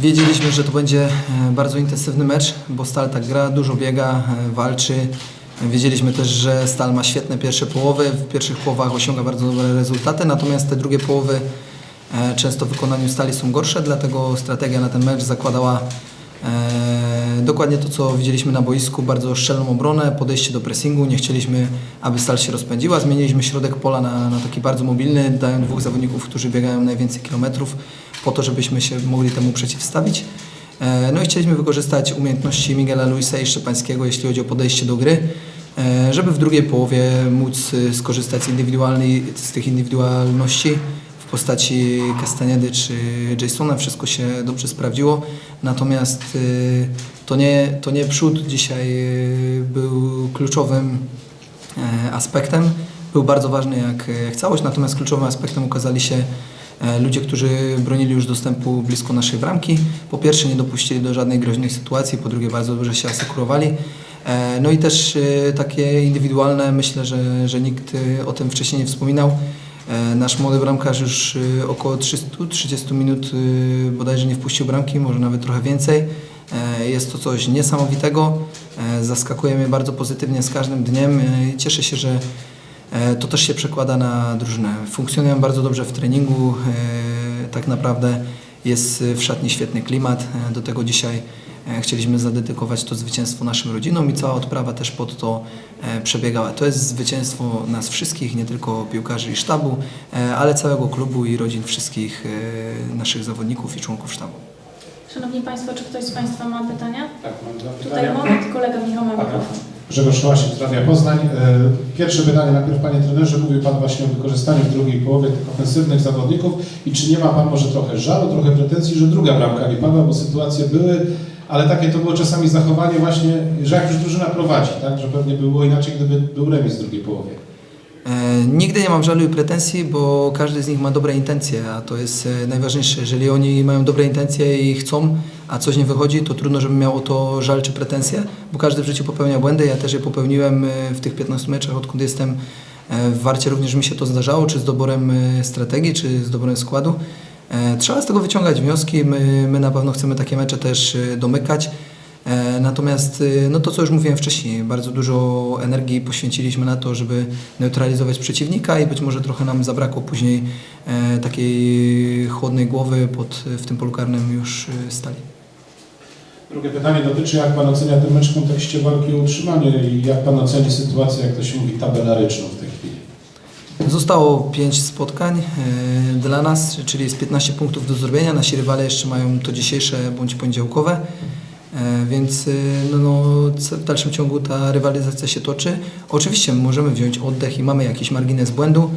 Wiedzieliśmy, że to będzie e, bardzo intensywny mecz, bo Stal tak gra, dużo biega, e, walczy. Wiedzieliśmy też, że Stal ma świetne pierwsze połowy, w pierwszych połowach osiąga bardzo dobre rezultaty, natomiast te drugie połowy e, często w wykonaniu Stali są gorsze, dlatego strategia na ten mecz zakładała dokładnie to, co widzieliśmy na boisku, bardzo szczelną obronę, podejście do pressingu, nie chcieliśmy, aby Stal się rozpędziła, zmieniliśmy środek pola na, na taki bardzo mobilny, dając dwóch zawodników, którzy biegają najwięcej kilometrów, po to, żebyśmy się mogli temu przeciwstawić. E, No i chcieliśmy wykorzystać umiejętności Miguela Luisa i Szczepańskiego, jeśli chodzi o podejście do gry, e, żeby w drugiej połowie móc y, skorzystać z, z tych indywidualności w postaci Castaniedy czy Jasona. Wszystko się dobrze sprawdziło, natomiast to nie, to nie przód dzisiaj był kluczowym e, aspektem. Był bardzo ważny jak, jak całość, natomiast kluczowym aspektem okazali się e, ludzie, którzy bronili już dostępu blisko naszej bramki. Po pierwsze nie dopuścili do żadnej groźnej sytuacji, po drugie bardzo dobrze się asekurowali. E, No i też e, takie indywidualne, myślę, że, że nikt e, o tym wcześniej nie wspominał. E, Nasz młody bramkarz już e, około 330 minut e, bodajże nie wpuścił bramki, może nawet trochę więcej. E, Jest to coś niesamowitego. E, Zaskakuje mnie bardzo pozytywnie z każdym dniem e, cieszę się, że e, to też się przekłada na drużynę. Funkcjonują bardzo dobrze w treningu. e, Tak naprawdę jest w szatni świetny klimat. E, Do tego dzisiaj e, chcieliśmy zadedykować to zwycięstwo naszym rodzinom i cała odprawa też pod to e, przebiegała. To jest zwycięstwo nas wszystkich, nie tylko piłkarzy i sztabu, e, ale całego klubu i rodzin wszystkich e, naszych zawodników i członków sztabu. Szanowni Państwo, czy ktoś z Państwa ma pytania? Tak, mam dwa Tutaj pytania. moment, kolega Michał ma mikrofon. Grzegorz Łasiek z Radia Poznań. E, Pierwsze pytanie najpierw Panie Trenerze. Mówił Pan właśnie o wykorzystaniu w drugiej połowie tych ofensywnych zawodników i czy nie ma Pan może trochę żalu, trochę pretensji, że druga bramka nie padła, bo sytuacje były, ale takie to było czasami zachowanie właśnie, że jak już drużyna prowadzi, tak, że pewnie by było inaczej, gdyby był remis w drugiej połowie. E, Nigdy nie mam żalu i pretensji, bo każdy z nich ma dobre intencje, a to jest e, najważniejsze. Jeżeli oni mają dobre intencje i chcą, a coś nie wychodzi, to trudno, żebym miał o to żal czy pretensje, bo każdy w życiu popełnia błędy. Ja też je popełniłem e, w tych 15 meczach, odkąd jestem e, w Warcie. Również mi się to zdarzało, czy z doborem e, strategii, czy z doborem składu. Trzeba z tego wyciągać wnioski. My, my na pewno chcemy takie mecze też domykać. Natomiast no to, co już mówiłem wcześniej, bardzo dużo energii poświęciliśmy na to, żeby neutralizować przeciwnika i być może trochę nam zabrakło później takiej chłodnej głowy pod, w tym polu karnym już stali. Drugie pytanie dotyczy, jak Pan ocenia ten mecz w kontekście walki o utrzymanie i jak Pan oceni sytuację, jak to się mówi, tabelaryczną w tej chwili. Zostało 5 spotkań e, dla nas, czyli jest 15 punktów do zrobienia. Nasi rywale jeszcze mają to dzisiejsze bądź poniedziałkowe, e, więc e, no, no, w dalszym ciągu ta rywalizacja się toczy. Oczywiście możemy wziąć oddech i mamy jakiś margines błędu,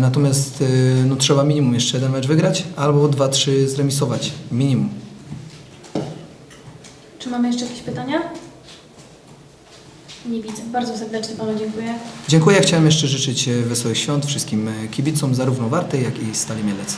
natomiast no, trzeba minimum jeszcze jeden mecz wygrać albo 2-3 zremisować. Minimum. Czy mamy jeszcze jakieś pytania? Nie widzę. Bardzo serdecznie Panu dziękuję. Dziękuję. Chciałem jeszcze życzyć e, wesołych świąt wszystkim e, kibicom, zarówno Warty, jak i Stali Mielec.